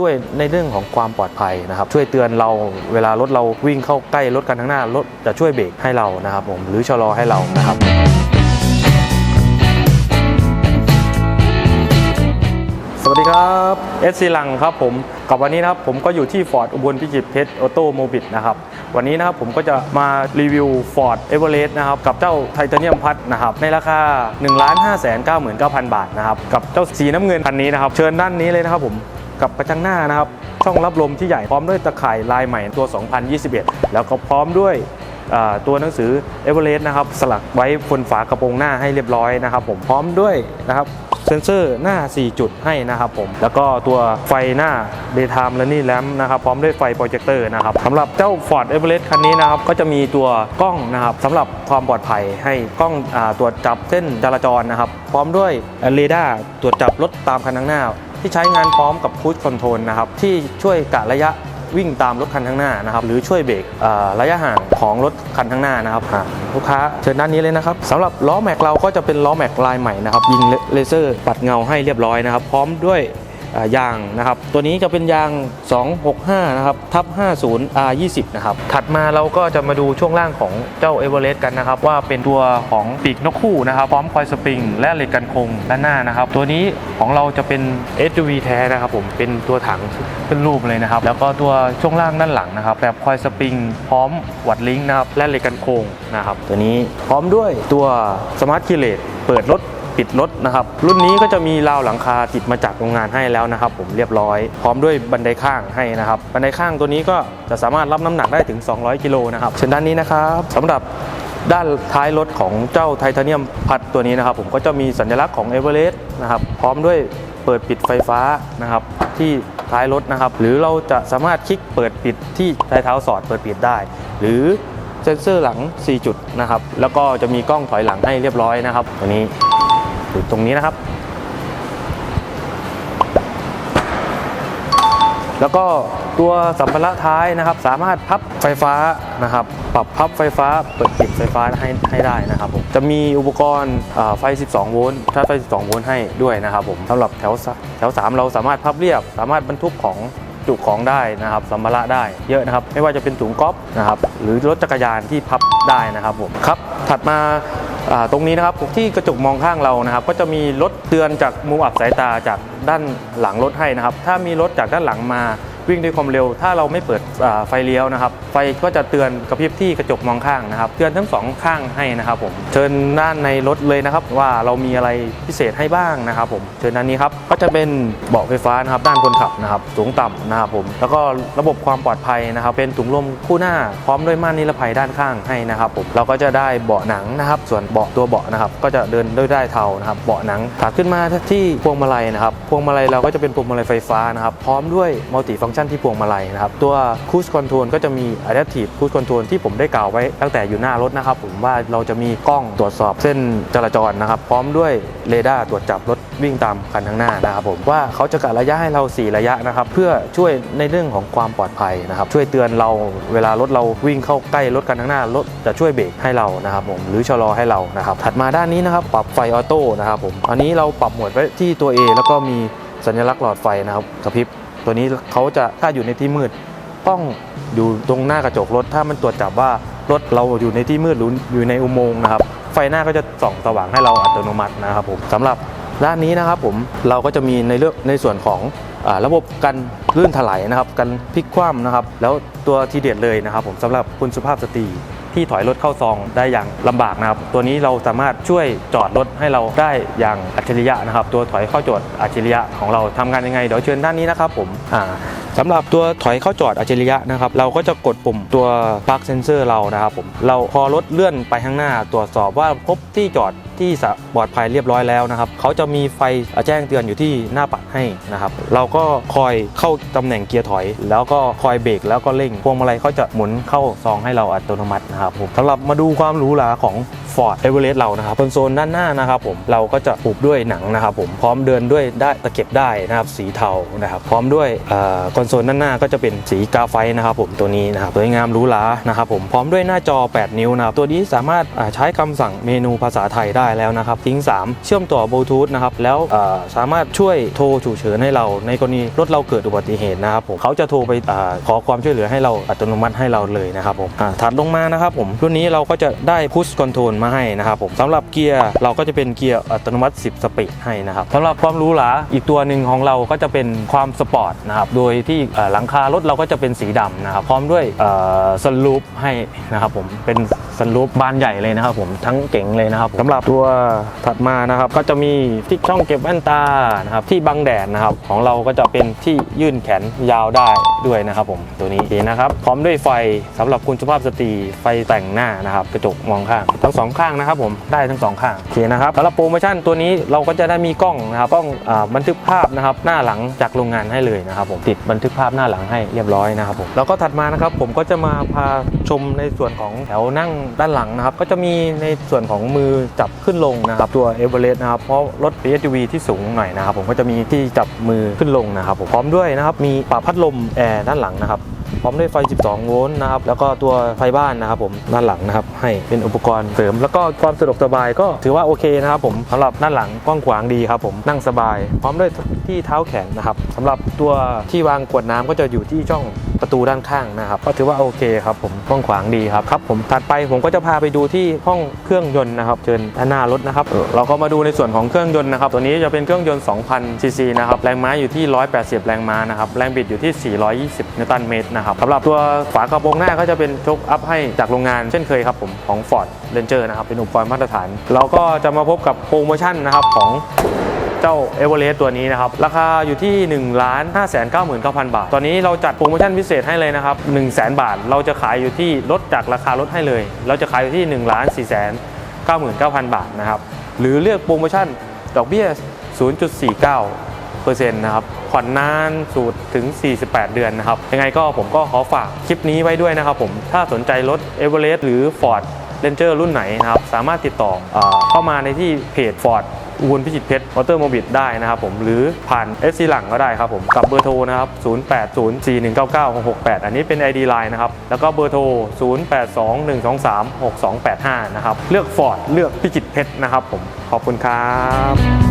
ช่วยในเรื่องของความปลอดภัยนะครับ ช่วยเตือนเราเวลารถเราวิ่งเข้าใกล้รถกันข้างหน้ารถจะช่วยเบรกให้เรานะครับผมหรือชะลอให้เรานะครับ สวัสดีครับเอสซีลังครับผมกับวันนี้นะครับผมก็อยู่ที่ Ford อุบลพิจิตรเพชรออโตโมบิลนะครับวันนี้นะครับผมก็จะมารีวิว Ford e v e r e s t นะครับกับเจ้าไทเทเนียมพัดนะครับในราคา 1 5 9 9 9 0 0 บาทนะครับกับเจ้าสีน้ำเงินคันนี้นะครับเชิญด้านนี้เลยนะครับผม กับกระจังหน้านะครับ ช่องรับลมที่ใหญ่พร้อมด้วยตะข่ายลายใหม่ตัว 2021 แล้วก็พร้อมด้วยตัวหนังสือเอเวอเรสต์นะครับสลักไว้บนฝากระโปรงหน้าให้เรียบร้อยนะครับผมพร้อมด้วยนะครับเซ็นเซอร์หน้า 4 จุดให้นะครับผม แล้วก็ตัวไฟหน้า daytime running lamp นะครับ พร้อมด้วยไฟโปรเจคเตอร์นะครับสำหรับเจ้า Ford Everest คันนี้นะครับ ก็จะมีตัวกล้องนะครับสำหรับความปลอดภัยให้กล้องอตรวจจับเส้นจราจรนะครับ พร้อมด้วยเรดาร์ตรวจจับรถตามคันข้างหน้า ที่ใช้งานพร้อมกับคูชคอนโทรลนะครับที่ช่วยกะระยะวิ่งตามรถคันข้างหน้านะครับหรือช่วยเบรกระยะห่างของรถคันข้างหน้านะครับลูกค้าเชิญด้านนี้เลยนะครับสำหรับล้อแม็กเราก็จะเป็นล้อแม็กลายใหม่นะครับยิงเลเซอร์ปัดเงาให้เรียบร้อยนะครับพร้อมด้วย ยางนะครับ ตัวนี้จะเป็นยาง 265 นะครับ ทับ 50 R20 นะครับ ถัดมาเราก็จะมาดูช่วงล่างของเจ้าเอเวอเรสต์กันนะครับ ว่าเป็นตัวของปีกนกคู่นะครับ พร้อมคอยสปริง และเหล็กกันคงด้านหน้านะครับ ตัวนี้ของเราจะเป็น SUV แท้นะครับผม เป็นตัวถังขึ้นรูปเลยนะครับ แล้วก็ตัวช่วงล่างด้านหลังนะครับ แบบคอยสปริง พร้อมวัดลิงก์นะครับ และเหล็กกันโคงนะครับ ตัวนี้พร้อมด้วยตัวสมาร์ทคีเลตเปิดรถ ปิดรถนะครับ รุ่นนี้ก็จะมีราวหลังคาติดมาจากโรงงานให้แล้วนะครับ ผมเรียบร้อย พร้อมด้วยบันไดข้างให้นะครับ บันไดข้างตัวนี้ก็จะสามารถรับน้ำหนักได้ถึง 200 กิโลนะครับเช่นด้านนี้นะครับสำหรับด้านท้ายรถของเจ้าไทเทเนียมพัดตัวนี้นะครับ ผมก็จะมีสัญลักษณ์ของเอเวอเรสต์นะครับพร้อมด้วยเปิดปิดไฟฟ้านะครับที่ท้ายรถนะครับ หรือเราจะสามารถคลิกเปิดปิดที่ปลายเท้าสอดเปิดปิดได้ หรือเซ็นเซอร์หลัง 4 จุดนะครับ แล้วก็จะมีกล้องถอยหลังให้เรียบร้อยนะครับตัวนี้ อยู่ตรงนี้นะครับ แล้วก็ตัวสัมภาระท้ายนะครับ สามารถพับไฟฟ้านะครับ ปรับพับไฟฟ้าเปิดปิดไฟฟ้าให้ให้ได้นะครับผมจะมีอุปกรณ์ไฟ 12 โวลต์ถ้าไฟ 12 โวลต์ให้ด้วยนะครับผมสำหรับแถวแถว 3 เราสามารถพับเรียบ สามารถบรรทุกของจุของได้นะครับสัมภาระได้เยอะนะครับ ไม่ว่าจะเป็นถุงก๊อฟนะครับหรือรถจักรยานที่พับได้นะครับผมครับถัดมา ตรงนี้นะครับที่กระจกมองข้างเรานะครับ ก็จะมีรถเตือนจากมุมอับสายตาจากด้านหลังรถให้นะครับ ถ้ามีรถจากด้านหลังมา วิ่งด้วยความเร็ว ถ้าเราไม่เปิดไฟเลี้ยวนะครับ ไฟก็จะเตือนกระพริบที่กระจกมองข้างนะครับ เตือนทั้งสองข้างให้นะครับผม เชิญด้านในรถเลยนะครับ ว่าเรามีอะไรพิเศษให้บ้างนะครับผม เชิญด้านนี้ครับ ก็จะเป็นเบาะไฟฟ้านะครับด้านคนขับนะครับ สูงต่ำนะครับผม แล้วก็ระบบความปลอดภัยนะครับ เป็นถุงลมคู่หน้าพร้อมด้วยม่านนิรภัยด้านข้างให้นะครับผม เราก็จะได้เบาะหนังนะครับ ส่วนเบาะตัวเบาะนะครับ ก็จะเดินด้วยได้เทานะครับ เบาะหนังถัดขึ้นมาที่พวงมาลัยนะครับ พวงมาลัยเราก็จะเป็นพวงมาลัยไฟฟ้านะครับ พร้อมด้วยมัลติฟังก์ชันที่พวงมาลัยนะครับ ตัวคูสคอนโทรลก็จะมี Adaptive Cruise Control ที่ผมได้กล่าวไว้ตั้งแต่อยู่หน้ารถนะครับ ผมว่าเราจะมีกล้องตรวจสอบเส้นจราจรนะครับ พร้อมด้วยเรดาร์ตรวจจับรถวิ่งตามคันข้างหน้านะครับผมว่าเขาจะกะระยะให้เรา 4 ระยะนะครับ เพื่อช่วยในเรื่องของความปลอดภัยนะครับ ช่วยเตือนเราเวลารถเราวิ่งเข้าใกล้รถกันข้างหน้ารถจะช่วยเบรกให้เรานะครับผมหรือชะลอให้เรานะครับ ถัดมาด้านนี้นะครับปรับไฟออโต้นะครับผมอันนี้เราปรับหมดไว้ที่ตัว A แล้วก็มีสัญลักษณ์หลอดไฟนะครับกระพริบ ตัวนี้เขาจะถ้าอยู่ในที่มืดต้องอยู่ตรงหน้ากระจกรถ ถ้ามันตรวจจับว่ารถเราอยู่ในที่มืดหรืออยู่ในอุโมงค์นะครับ ไฟหน้าก็จะส่องสว่างให้เราอัตโนมัตินะครับผมสำหรับด้านนี้นะครับผมเราก็จะมีในเรื่องในส่วนของอาระบบกันลื่นถลายนะครับกันพลิกคว่ำนะครับ แล้วตัวทีเด็ดเลยนะครับ ผมสำหรับคุณสุภาพสตรี ที่ถอยรถเข้าซองได้อย่างลำบากนะครับ ตัวนี้เราสามารถช่วยจอดรถให้เราได้อย่างอัจฉริยะนะครับ ตัวถอยเข้าจอดอัจฉริยะของเราทำงานยังไงเดี๋ยวเชิญด้านนี้นะครับผมอ่า สำหรับตัวถอยเข้าจอดอัจฉริยะนะครับเราก็จะกดปุ่มตัวปลั๊กเซนเซอร์เรานะครับผมเราพอรถเลื่อนไปข้างหน้า ตรวจสอบว่าพบที่จอดที่สะปลอดภัยเรียบร้อยแล้วนะครับเขาจะมีไฟแจ้งเตือนอยู่ที่หน้าปัดให้นะครับเราก็คอยเข้าตำแหน่งเกียร์ถอย แล้วก็คอยเบรกแล้วก็เร่งพวงมาลัยเขาจะหมุนเข้าซองให้เราอัตโนมัตินะครับผมสำหรับมาดูความหรูหราของ Ford e v e r e s t เรานะครับคอนโซลด้านหน้านะครับผมเราก็จะปูด้วยหนังนะครับผมพร้อมเดินด้วยได้ตะเข็บได้นะครับสีเทานะครับพร้อมด้วยคอนโซลด้านหน้าก็จะเป็นสีกาไฟนะครับผมตัวนี้นะครับสวยงามหรูหรานะครับผมพร้อมด้วยหน้าจอ 8 นิ้วนะครับตัวนี้สามารถใช้คำสั่งเมนูภาษาไทยได้แล้วนะครับทิ้ง 3 เชื่อมต่อบลูทูธนะครับแล้วสามารถช่วยโทรฉุกเฉินให้เรา ในกรณีรถเราเกิดอุบัติเหตุนะครับผมเขาจะโทรไปอขอความช่วยเหลือให้เราอัตโนมัติให้เราเลยนะครับผมถัดลงมานะครับผมรุ่นนี้เราก็จะได้ push control มาให้นะครับผมสำหรับเกียร์เราก็จะเป็นเกียร์อัตโนมัติ 10 สปีดให้นะครับสำหรับความรู้หลาอีกตัวหนึ่งของเราก็จะเป็นความสปอร์ตนะครับโดยที่หลังคารถเราก็จะเป็นสีดำนะครับพร้อมด้วยสลูปให้นะครับผมเป็นสลูปบานใหญ่เลยนะครับผมทั้งเก๋งเลยนะครับสำหรับตัวถัดมานะครับก็จะมีที่ช่องเก็บแว่นตานะครับที่บังแดดนะครับของเราก็จะเป็นที่ยื่นแขนยาวได้ด้วยนะครับผมตัวนี้นะครับพร้อมด้วยไฟสำหรับคุณสุภาพสตรีไฟแต่งหน้านะครับกระจกมองข้างทั้งสองข้างนะครับผมได้ทั้งสองข้างโอเคนะครับสำหรับโปรโมชั่นตัวนี้เราก็จะได้มีกล้องนะครับกล้องอบันทึกภาพนะครับหน้าหลังจากโรงงานให้เลยนะครับผมติดบันทึกภาพหน้าหลังให้เรียบร้อยนะครับผมแล้วก็ถัดมานะครับผมก็จะมาพาชมในส่วนของแถวนั่งด้านหลังนะครับก็จะมีในส่วนของมือจับขึ้นลงนะครับตัวเอเวอเรสต์นะครับเพราะรถ SUV ที่สูงหน่อยนะครับผมก็จะมีที่จับมือขึ้นลงนะครับผมพร้อมด้วยนะครับมีปรับพัดลมแอร์ด้านหลังนะครับ พร้อมด้วยไฟ 12 โวลต์นะครับแล้วก็ตัวไฟบ้านนะครับผมด้านหลังนะครับให้เป็นอุปกรณ์เสริม แล้วก็ความสะดวกสบายก็ถือว่าโอเคนะครับผมสำหรับด้านหลังกว้างขวางดีครับผมนั่งสบาย พร้อมด้วยที่เท้าแขนนะครับสำหรับตัวที่วางขวดน้ำก็จะอยู่ที่ช่องประตูด้านข้างนะครับก็ถือว่าโอเคครับผมกว้างขวางดีครับครับผมถัดไปผมก็จะพาไปดูที่ห้องเครื่องยนต์นะครับเชิญด้านหน้ารถนะครับเออเราก็มาดูในส่วนของเครื่องยนต์นะครับตัวนี้จะเป็นเครื่องยนต์ 2,000 ซีซีนะครับแรงม้าอยู่ที่ 180 แรงม้านะครับแรงบิดอยู่ที่ 420 นิวตันเมตรนะครับสำหรับตัวฝากระโปรงหน้าก็จะเป็นชกอัพให้จากโรงงานเช่นเคยครับผมของ Ford Ranger นะครับเป็นอุปกรณ์มาตรฐาน เราก็จะมาพบกับโปรโมชั่นนะครับของเจ้าเอเวอเรสต์ตัวนี้นะครับ ราคาอยู่ที่1นึ่งล้านห้าแสนเก้าหมื่นเก้าพันบาท ตอนนี้เราจัดโปรโมชั่นพิเศษให้เลยนะครับ1นึ่งแสนบาท เราจะขายอยู่ที่ลดจากราคารถให้เลย เราจะขายอยู่ที่1นึ่งล้านสี่แสนเก้าหมื่นเก้าพันบาทนะครับ หรือเลือกโปรโมชั่นดอกเบี้ย 0.49 เปอร์เซ็นะครับผ่อนนานสูตรถึง 48 เดือนนะครับยังไงก็ผมก็ขอฝากคลิปนี้ไว้ด้วยนะครับผมถ้าสนใจรถเอเวอเรสต์หรือ Ford Ranger รุ่นไหนนะครับ สามารถติดต่อเอเข้ามาในที่เพจ Ford อุบลพิจิตรเพชรมอเตอร์โมบิลได้นะครับผมหรือผ่าน FC หลังก็ได้ครับผมกับเบอร์โทรนะครับ 0804199668 อันนี้เป็น ID Line นะครับ แล้วก็เบอร์โทร 0821236285 นะครับ เลือก Ford เลือกพิจิตรเพชรนะครับผมขอบคุณครับ